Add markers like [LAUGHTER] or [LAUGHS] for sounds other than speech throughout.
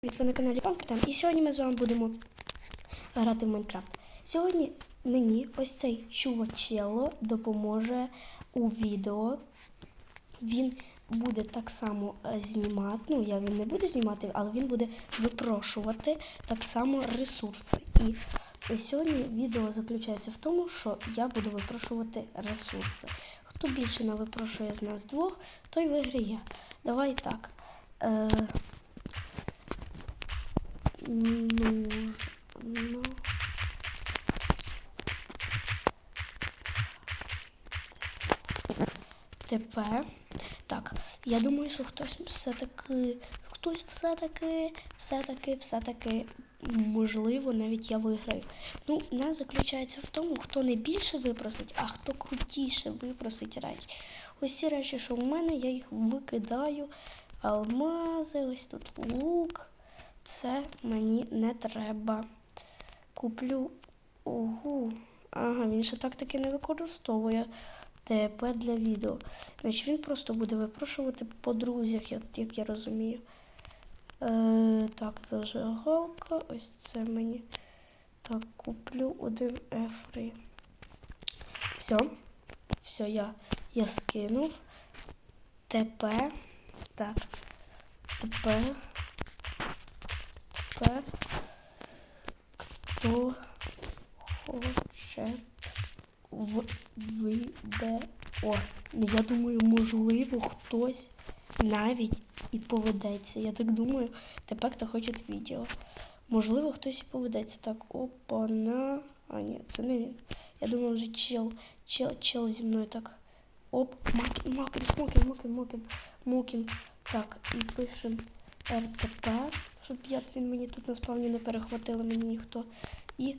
Привіт, ви на каналі Панктем. І сьогодні ми з вами будемо грати в Майнкрафт. Сьогодні мені ось цей чувачело допоможе у відео. Він буде так само е, знімати. Ну, я він не буду знімати, але він буде випрошувати так само ресурси. І сьогодні відео заключається в тому, що я буду випрошувати ресурси. Хто більше не випрошує з нас двох, той виграє. Давай так. Е, Ну, ну. Тепер. Так, я думаю, що хтось все-таки. Хтось все-таки, все-таки, все-таки, можливо, навіть я виграю. Ну, не заключається в тому, хто не більше випросить, а хто крутіше випросить речі. Ось речі, що в мене, я їх викидаю. Алмази, ось тут лук. Це мені не треба. Куплю. Ого. Ага, він ще так таки не використовує ТП для відео. Значить, він просто буде випрошувати по друзях, як, як я розумію. Е, так, зажигалка. Ось це мені. Так, куплю один ефрі. Все. Все, я, я скинув. ТП. Так. ТП. Т. Хто хоче в відео. Я думаю, можливо, хтось навіть і поведеться. Я так думаю, тепер хто хоче відео. Можливо, хтось і поведеться. Так, опа, на. А, ні, це не він. Я думаю, вже чел, чел, чел зі мною так. Оп, макін, макін, макін, макін, макін, макін. Так, і пишемо РТП, щоб я він мені тут на спавні не перехватили мені ніхто. І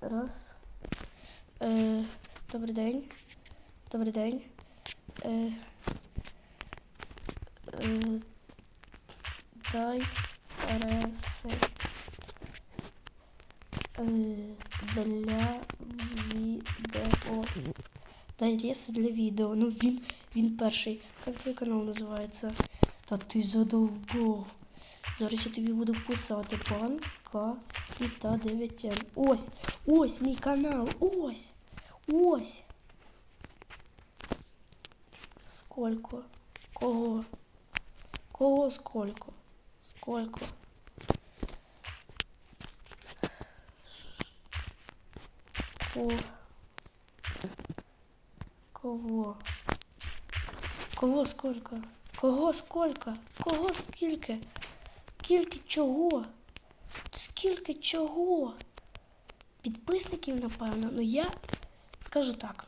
раз. Е, добрий день. Добрий день. Е, е, дай реси е, для відео. Дай реси для відео. Ну він, він перший. Як твій канал називається? Та ти задовбав. Зараз я тобі буду писати пан К і та 9 м Ось! Ось мій канал! Ось! Ось! Сколько? Кого? Кого сколько? Сколько? Ко... Кого? Кого сколько? Кого сколько? Кого скільки? Скільки чого? Скільки чого? Підписників, напевно. Ну я скажу так.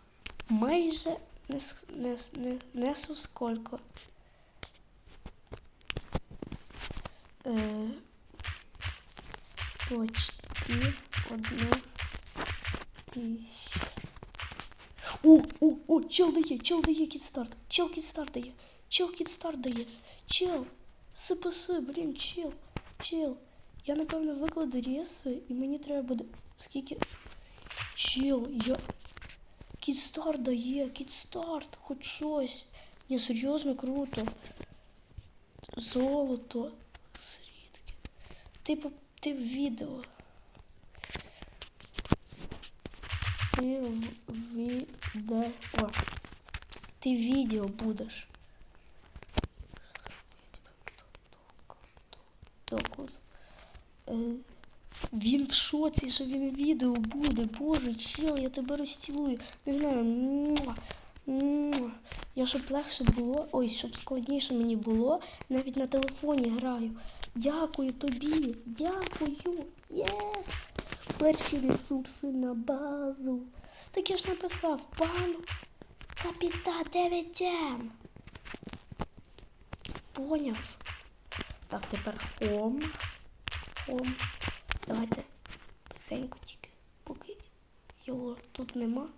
Майже не, не, не, несу сколько. Е, почти одна тисяча. О, о, о, чел дає, чел дає кідстарт. Чел кідстарт дає. Чел кідстарт дає. Чел. СПС, блін, чел. Чел. Я, напевно, викладу реси, і мені треба буде. Скільки. Чел, я. Кідстарт дає, кідстарт, хоч щось. Ні, серйозно круто. Золото. Срідки. Типу, ти в відео. Ти в відео. Ти відео будеш. Докус. Е, він в шоці, що він відео буде. Боже, чел, я тебе розцілую. Не знаю. муа, муа. Я щоб легше було, ой, щоб складніше мені було, навіть на телефоні граю. Дякую тобі. Дякую. Єс! Перші ресурси на базу. Так я ж написав, пан Капіта 9 м Поняв. Так, тепер хом. Хом. Давайте тихенько тільки, поки його тут нема.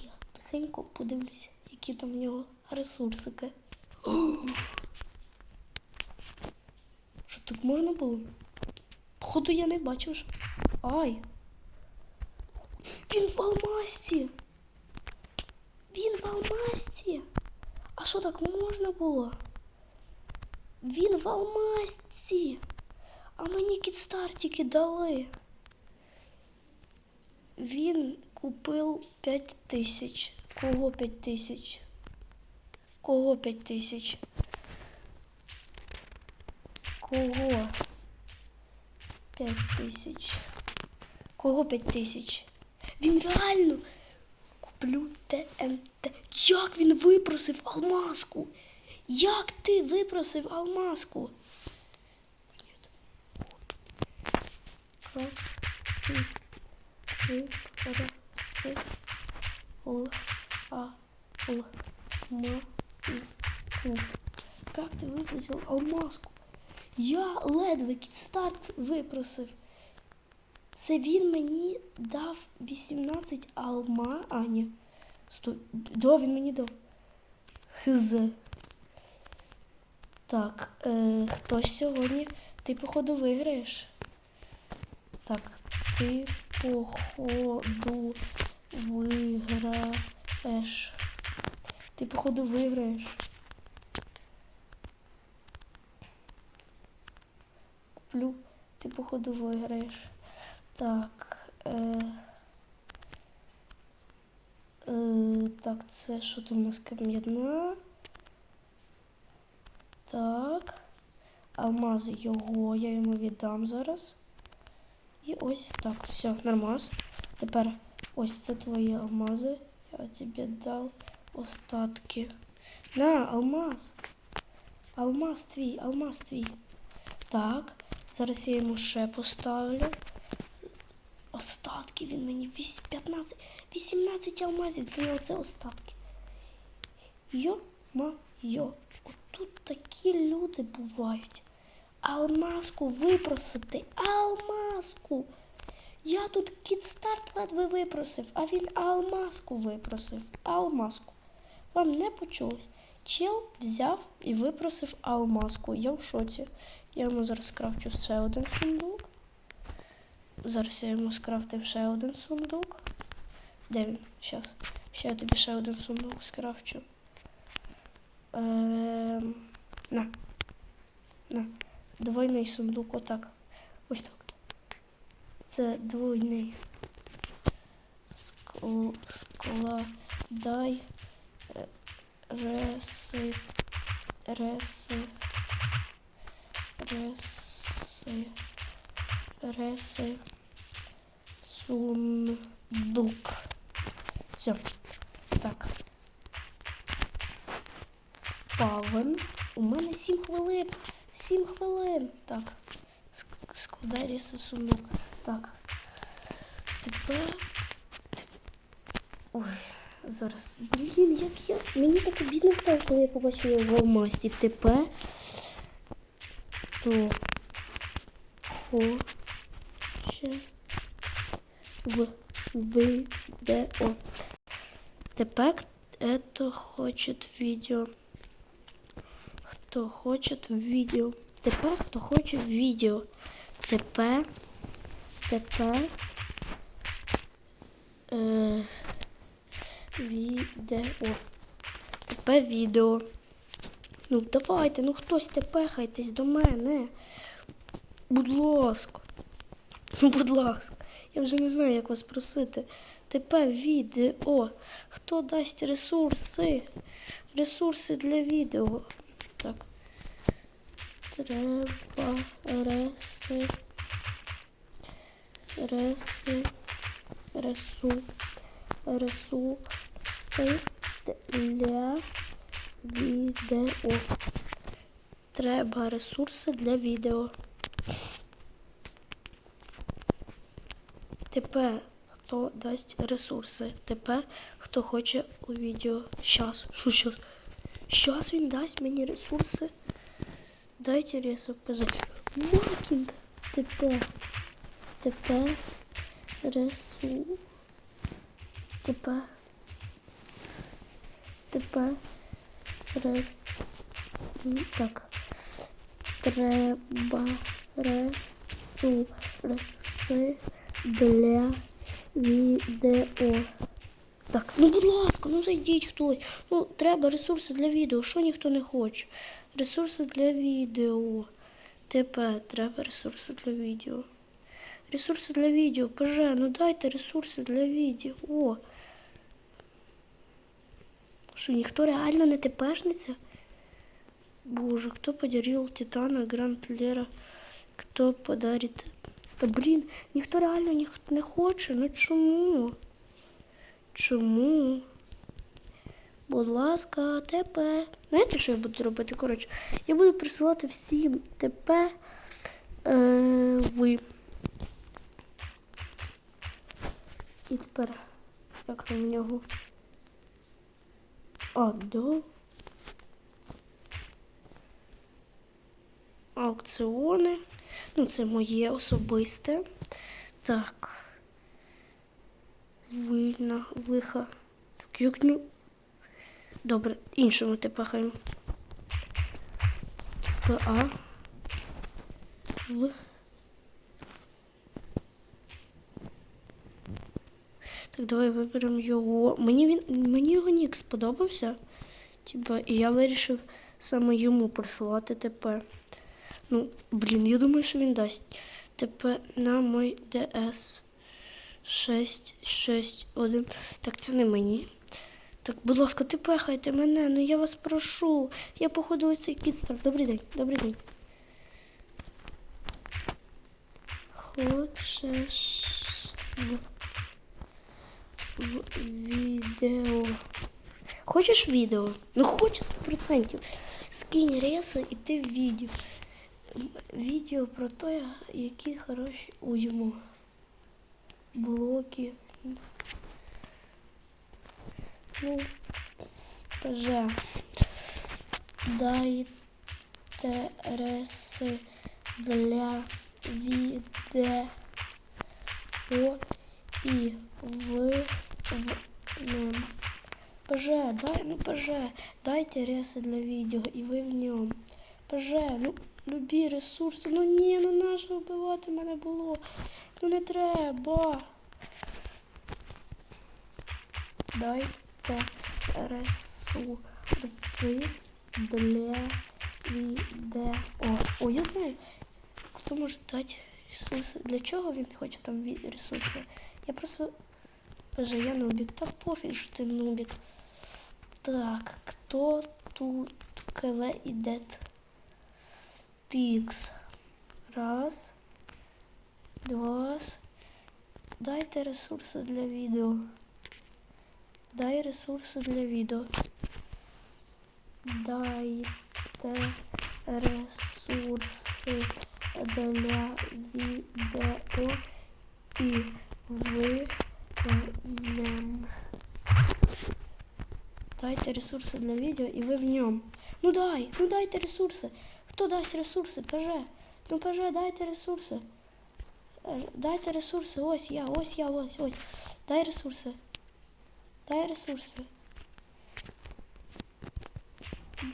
Я тихенько подивлюся, які там в нього ресурсики. Що тут можна було? Походу я не бачив, що. Ай! Він в алмасті! Він в алмасті! А що так можна було? Він в алмазці. А мені кідстартики дали. Він купив 5 тисяч. Кого 5 тисяч? Кого 5 тисяч? Кого? 5 тисяч. Кого 5 тисяч? Він реально куплю ТНТ. Як він випросив алмазку? Як ти випросив алмазку? Как ти випросив л а л мазку? Ти випросив алмазку? Я ледве кідстарт випросив. Це він мені дав 18 алма. А, ні. Сто... Да, він мені дав. Хз. Так, е, хтось сьогодні. Ти, походу, виграєш. Так, ти, походу, виграєш. Ти, походу, виграєш. Куплю. Ти, походу, виграєш. Так. Е... Е, так, це що там у нас кам'яна? Так. Алмази його, я йому віддам зараз. І ось так, все, нормас. Тепер ось це твої алмази. Я тобі дав остатки. На, алмаз. Алмаз твій, алмаз твій. Так, зараз я йому ще поставлю. Остатки він мені 15, 18 алмазів для нього це остатки. Йо-ма-йо, отут такі люди бувають. Алмазку випросити, алмазку. Я тут кідстарт ледве випросив, а він алмазку випросив. Алмазку. Вам не почулось. Чел взяв і випросив алмазку. Я в шоці. Я йому зараз скрафчу ще один сундук. Зараз я йому скрафтив ще один сундук. Де він? Щас. Ще я тобі ще один сундук скрафчу. Ем... На. На. Двойний сундук, отак. Ось так. Це двойний. Скл... Складай е, реси. Реси. Реси. Реси. Сундук. Все. Так. Спавен. У мене 7 хвилин. 7 хвилин. Так. Ск- Складай сундук. Так. Тепер. Ой, зараз. Блін, як я. Мені так обідно стало, коли я побачила його в алмасті. Тепер. То. Хоче. В видео. Тепер это хочет видео. Хто хоче відео. Тепер хто хоче відео. Тепер. Тепер. Е, відео. Тепер відео. Ну давайте, ну хтось тепехайтесь до мене. Будь ласка. Ну, [LAUGHS] будь ласка. Я вже не знаю, як вас просити. Тепер відео. Хто дасть ресурси? Ресурси для відео. Треба реси. Реси. Ресу. Ресурси для відео. Треба ресурси для відео. Тепер хто дасть ресурси? Тепер хто хоче у відео. Щас. Що щас? Щас він дасть мені ресурси. Дайте ресурси. Макінг. Тепер. Тепер ресу. Тепер. Тепер рес. М, Так. Треба ресурси для відео. Так, ну будь ласка, ну зайдіть хтось. Ну, треба ресурси для відео. Що ніхто не хоче? Ресурси для відео. ТП, треба ресурси для відео. Ресурси для відео. ПЖ, ну дайте ресурси для відео. О. Що, ніхто реально не ТПшниця? Боже, кто подарил Титана Гранд Лера? Кто подарит? Та блін, ніхто реально не хоче. Ну чому? Чому? Будь ласка, ТП. Знаєте, що я буду робити? Коротше, я буду присилати всім ТП е, ви. І тепер, як там в нього? А, да. Аукціони. Ну, це моє особисте. Так. Вильна, лиха. Ну. Добре, іншому тепахаємо. ТПА. В. Так, давай виберемо його. Мені він. Мені його нік сподобався. Типа, і я вирішив саме йому присилати ТП. Ну, блін, я думаю, що він дасть. ТП на мой ДС. 6, 6, 1. Так, це не мені. Так, будь ласка, ти пехайте мене, ну я вас прошу. Я походу оцей кідстар. Добрий день, добрий день. Хочеш в відео. Хочеш відео? Ну хочу 100%. Скинь реси і ти в відео. Відео про те, які хороші уйму. Блоки. Ну, ПЖ. Дайте реси для відео і в, в нем. ПЖ, дай, ну ПЖ, дайте реси для відео і ви в ньому. ПЖ, ну любі ресурси. Ну ні, ну нащо вбивати мене було? Ну не треба. Дайте ресурси для відео. О, я знаю, хто може дати ресурси. Для чого він хоче там ресурси? Я просто... Боже, я нубик. Та пофіг, що ти нубик. Так, кто тут КВ идет? Тикс. Раз. Два. Дайте ресурси для відео. Дай ресурси для відео. Дайте ресурси для відео і ви. Дайте ресурси для відео і ви в ньому. Ну дай, ну дайте ресурси. Хто дасть ресурси? ПЖ. Ну ПЖ, дайте ресурси. Е, Дайте ресурси. Ось я, ось я, ось, ось. Дай ресурси. Дай ресурси.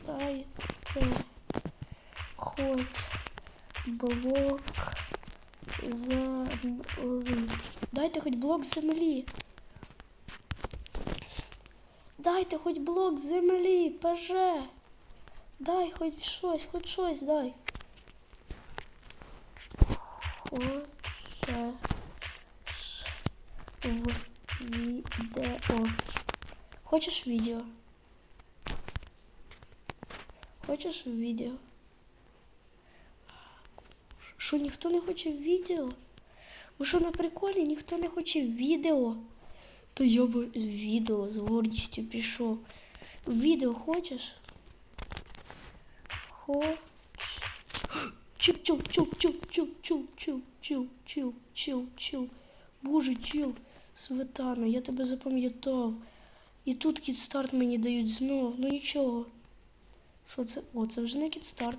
Дайте хоч блок землі. Дайте хоч блок землі. Дайте хоч блок землі, ПЖ. Дай хоч щось, хоч щось дай. Хочеш в відео. Хочеш відео? Хочеш відео? Що ніхто не хоче відео? Ви що на приколі ніхто не хоче відео? То я би відео з гордістю пішов. Відео хочеш? Хоч. Чу, чу, чу, чу, чу, чу, чу, чу, чу, чу, чу. Боже, чил, Светана, я тебе запам'ятав. І тут кідстарт мені дають знов. Ну нічого. Що це? О, це вже не кідстарт.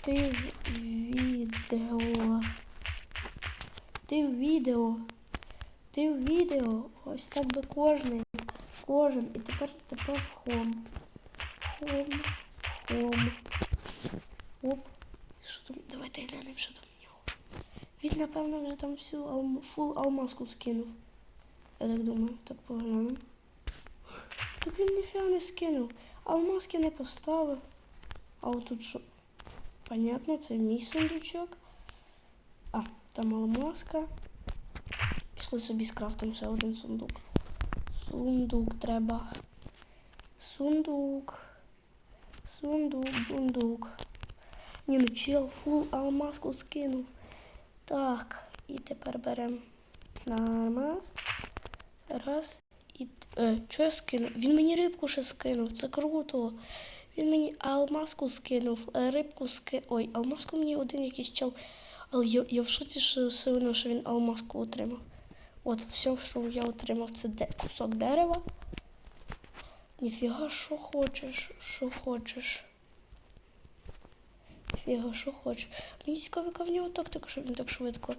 Ти в відео. Ти в відео. Ти в відео. Ось так би кожний. Кожен. І тепер тепер в хом. Хом. Хом. Оп. Що там? Давайте глянемо, що там в нього. Він, напевно, вже там всю алм... фул алмазку скинув. Я так думаю, так поглянемо. Так він ніфіга не скинув. Алмазки не поставив. А отут що? Понятно, це мій сундучок. А, там алмазка. Пішли собі скрафтимо ще один сундук. Сундук треба. Сундук. Сундук, бундук. Ні, ну чел, фул алмазку скинув. Так, і тепер беремо нормаз. Раз. І. Е, що я скинув? Він мені рибку ще скинув. Це круто. Він мені алмазку скинув, рибку скинув. Ой, алмазку мені один якийсь чел. Але я, я в шоці сильно, що він алмазку отримав. От, все, що я отримав, це де, кусок дерева. Ніфіга, що хочеш, що хочеш. Ніфіга, що хочеш. Мені цікаво, яка в нього тактика, що він так швидко.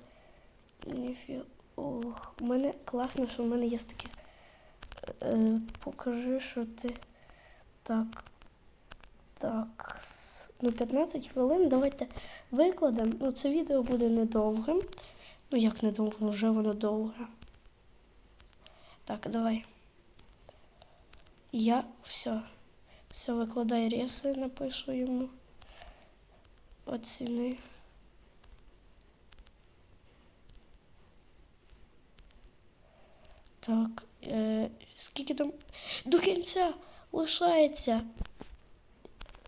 Ніфіга. Ох, у мене класно, що в мене є таке. Е, покажи, що ти. Так. Так. Ну, 15 хвилин. Давайте викладемо. Ну, це відео буде недовгим. Ну, як недовго, вже воно довге. Так, давай. Я все. Все, викладай реси, напишу йому. Оціни. Так, е, скільки там до кінця лишається?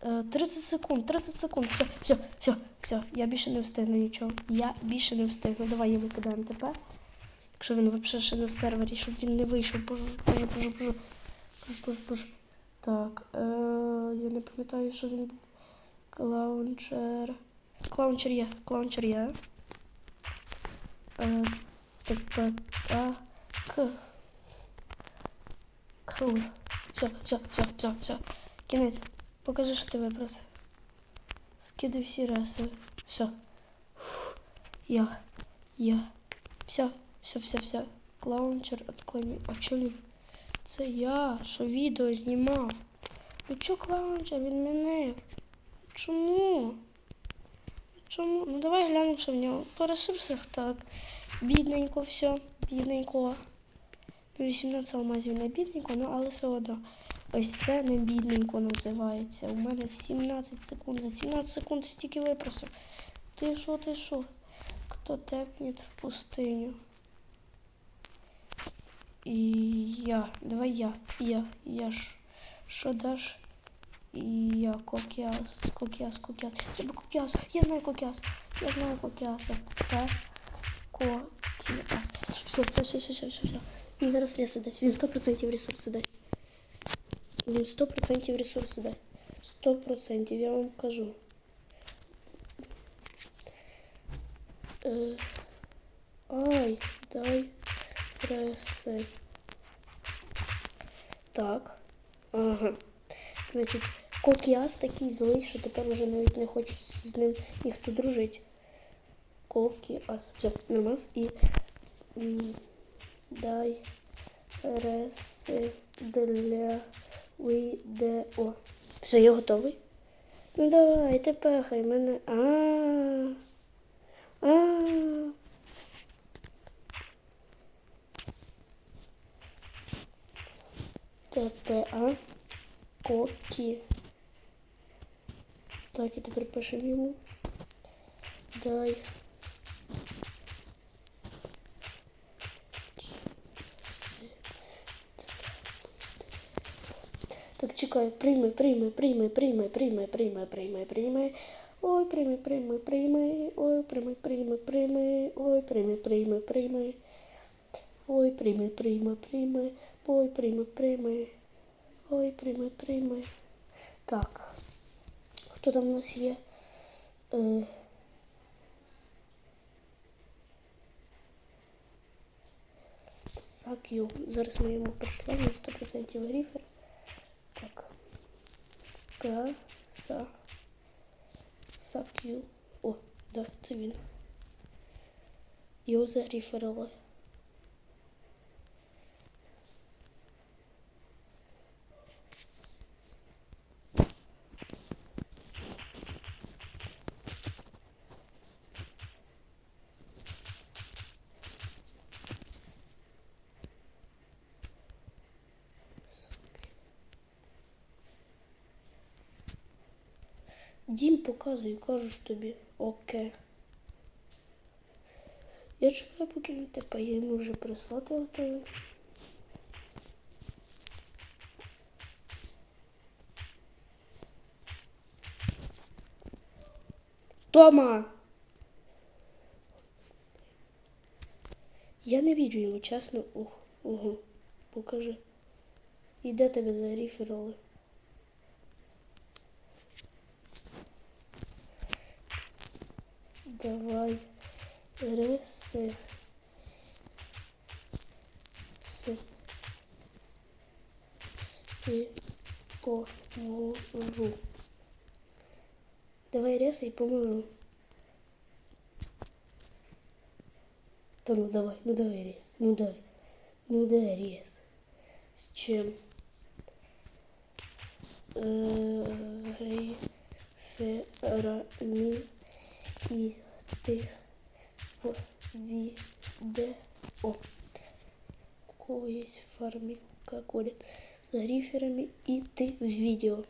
Е, 30 секунд, 30 секунд. Все, все, все, все. Я більше не встигну нічого. Я більше не встигну. Давай її викидаємо тепер. Якщо він взагалі ще на сервері, щоб він не вийшов. Боже, боже. Боже, боже, боже. Так, е, я не пам'ятаю, що він був. Клаунчер. Клаунчер є, клаунчер є. Е, тепер, к. Круг. Все, все, все, все, все. Кінець. Покажи, що ти вибрав. Скидай всі реси. Все. Я. Я. Все, все, все, все. Клаунчер отклони. А чо він? Це я, що відео знімав. Ну чо клаунчер відмінив? Чому? Чому? Ну давай глянемо, що в нього. По ресурсах так. Бідненько все, бідненько. Ну, 18 алмазів не бідненько, ну але все одно. Ось це не бідненько називається. У мене 17 секунд. За 17 секунд стільки випросив. Ти що, ти що? Хто тепнет в пустиню? І я. Давай я. Я. Я ж. Що даш? І я кокіас. Кокіас, кокіас. Треба кокіас. Я знаю кокіас. Я знаю кокіаса. Так. Кокіас. Все, все, все, все, все, все. Він зараз ліси дасть. Він 100% ресурси дасть. Він 100% ресурси дасть. 100% я вам кажу. Е, ай, дай реси. Так. Ага. Значить, Кокіас такий злий, що тепер вже навіть не хочуть з ним ніхто дружить. Кокіас. Все, намаз і дай реси для відео. Все, я готовий. Ну давай, ти пехай мене. А. А. ТПА Кокі. Так, і тепер пишемо йому. Дай. Так, чекай, прийми, прийми, прийми, прийми, прийми, прийми, прийми, прийми. Ой, прийми, прийми, прийми. Ой, прийми, прийми, прийми. Ой, прийми, прийми, прийми. Ой, прийми, прийми, прийми. Ой, прийми, прийми. Ой, прийми, прийми. Так. Хто там у нас є? Е... Сак'ю. Зараз ми йому пришлемо 100% гріфер. Так. Каса. Сак'ю. О, да, це він. Його загріферили. Дім показую, кажу ж тобі. Окей. Я чекаю, поки він тепер йому вже прислати готовий. Тома! Я не вірю йому, чесно. Ух, угу. Покажи. І де тебе заріферували? Давай риси. С. І поможу. Давай риси і поможу. Та ну давай, ну давай рез, ну давай, ну давай рез. С чем? С э, риферами и ты в видео. У кого есть фарминка колет с риферами и ты в видео.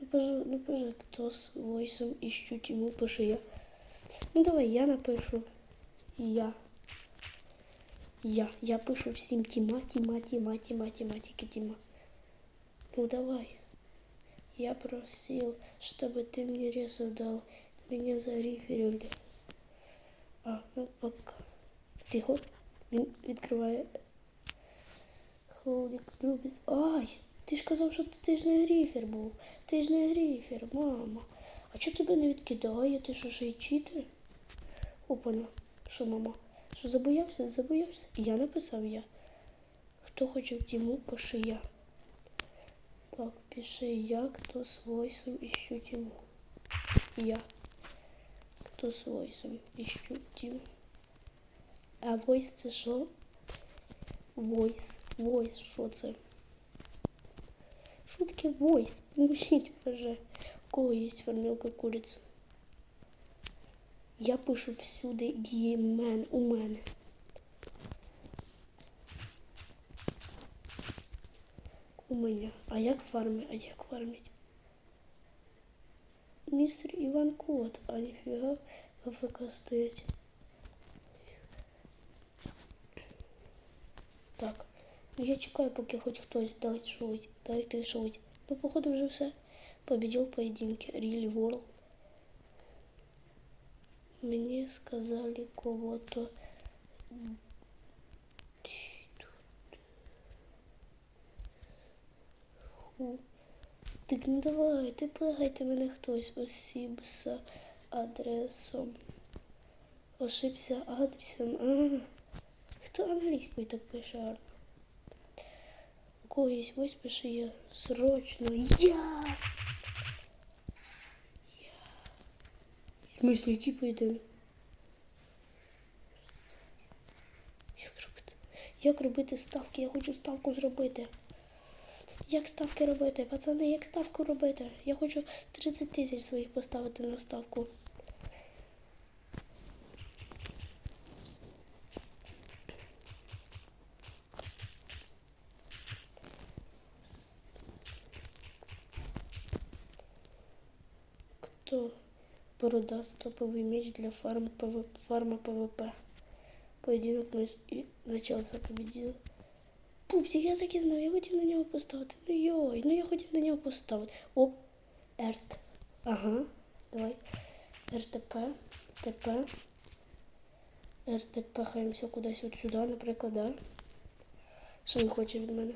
Ну, пожалуй, ну, пожалуй, кто с войсом ищут ему, пиши я. Ну, давай, я напишу. Я. Я. Я пишу всім Тіма, Тіма, Тіма, Тіма, Тіма, тільки Тіма. Ну, давай. Я просил, чтобы ты мне резу дал. Меня зариферили. А, ну пока. Тихо. Він відкриває. Любить. Ай! Ти ж казав, що ти ж не гріфер був. Ти ж не гріфер, мама. А чого тебе не відкидає? Ти що ще й читер? Опана. Що, мама? Що забоявся? Забоявся? Я написав я. Хто хоче в тіму, пиши я. Пиши я, хто з войсом іщу тіму. Я. Хто з войсом іщу тіму. А войс це що? Войс. Войс, що це? Що таке войс? Поможіть вже. У кого є формілка куриці? Я пишу всюди діємен у мене. Мене. А як фарми? А як фармить? Містер Іван Кот, а ніфіга АФК стоять. Так. Я чекаю, поки хоч хтось дасть шуть. Дайте шуть. Ну, походу, вже все. Победил поединки. Really World. Мне сказали кого-то. Так ну давай, ти плагайте мене хтось. Осібся адресом. Ошибся адресом. А, [LAUGHS] хто англійською так пише? гарно? У ось пиши я. Срочно. Я! В смысле, який поєдинок? Як робити ставки? Я хочу ставку зробити. Як ставки робити? Пацани, як ставку робити? Я хочу 30 тисяч своїх поставити на ставку. Кто продаст топовый меч для фарм ПВ, фарма ПВП? Поєдинок нач- і начався победил. Пупсик, я так і знав, я хотів на нього поставити. Ну йой, ну я хотів на нього поставити. Оп, РТ. Ага, давай. РТП, ТП. РТП хаємося кудись от сюди, наприклад, да? Що він хоче від мене?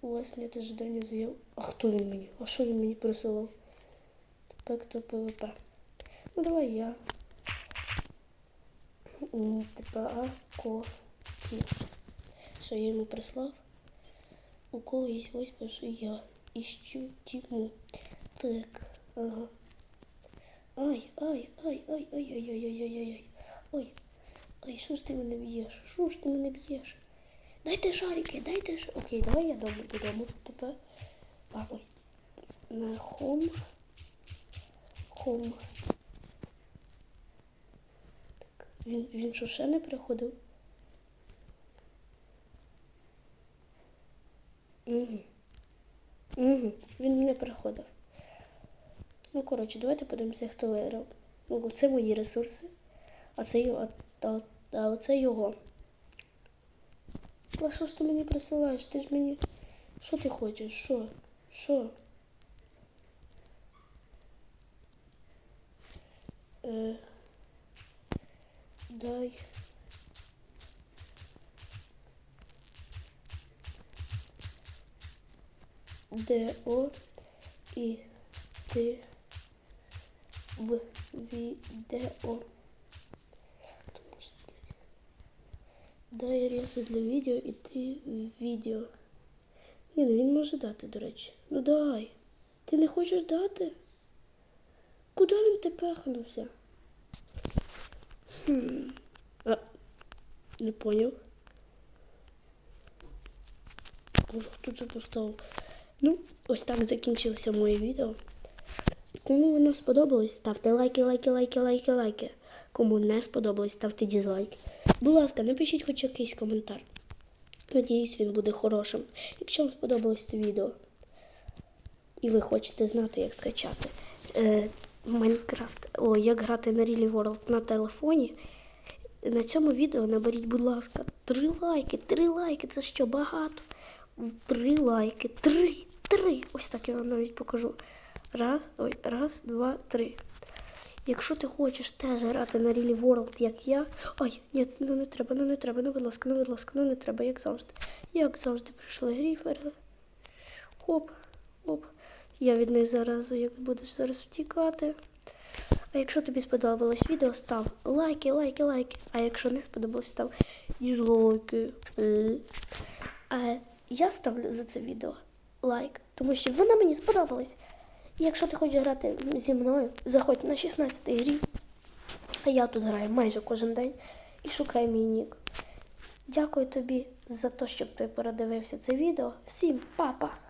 У вас нет ожидання заяв. А хто він мені? А що він мені присилав? ТП, хто ПВП. Ну давай я. ТПА Кокі. Що я йому прислав? У кого є пишу я. Іщу тіму. Так, ага. Ай, ай, ай, ай, ай, ай, ай, ай, ай, ай, ай. Ой. Ай, що ж ти мене б'єш? Що ж ти мене б'єш? Дайте шарики, дайте ш... Окей, давай я дому додому тепер. А, ой. На хом. Хом. Так, він, він що ще не приходив? Угу. Угу. Він не приходив. Ну, коротше, давайте подивимося, хто виграв. Ну, це мої ресурси, а це його. А, а оце його. А що ж ти мені присилаєш? Ти ж мені. Що ти хочеш? Що? Що? Е, дай. ДО і ти в відео. Дай реси для відео і ти в відео. Ні, ну він може дати, до речі. Ну дай. Ти не хочеш дати? Куди він ти пехнувся? Хм. А, не поняв. Боже, хто це поставив? Ну, ось так закінчилося моє відео. Кому воно сподобалось, ставте лайки, лайки, лайки, лайки, лайки. Кому не сподобалось, ставте дізлайки. Будь ласка, напишіть хоч якийсь коментар. Надіюсь, він буде хорошим. Якщо вам сподобалось це відео, і ви хочете знати, як скачати е, Майнкрафт, о, як грати на Really World на телефоні. На цьому відео наберіть, будь ласка, три лайки, три лайки, це що багато. Три лайки, три, три. Ось так я вам навіть покажу. Раз, ой, раз, два, три. Якщо ти хочеш теж грати на Really World, як я. Ай, ні, ну не треба, ну не треба, ну будь ласка, ну будь ласка, ну не треба, як завжди. Як завжди прийшли гріфери. Хоп, хоп. Я від них заразу, як будеш зараз втікати. А якщо тобі сподобалось відео, став лайки, лайки, лайки. А якщо не сподобалось, став дізлайки. Е. А я ставлю за це відео лайк, тому що вона мені сподобалась. Якщо ти хочеш грати зі мною, заходь на 16 грів. А я тут граю майже кожен день і шукай мій нік. Дякую тобі за те, щоб ти передивився це відео. Всім па-па!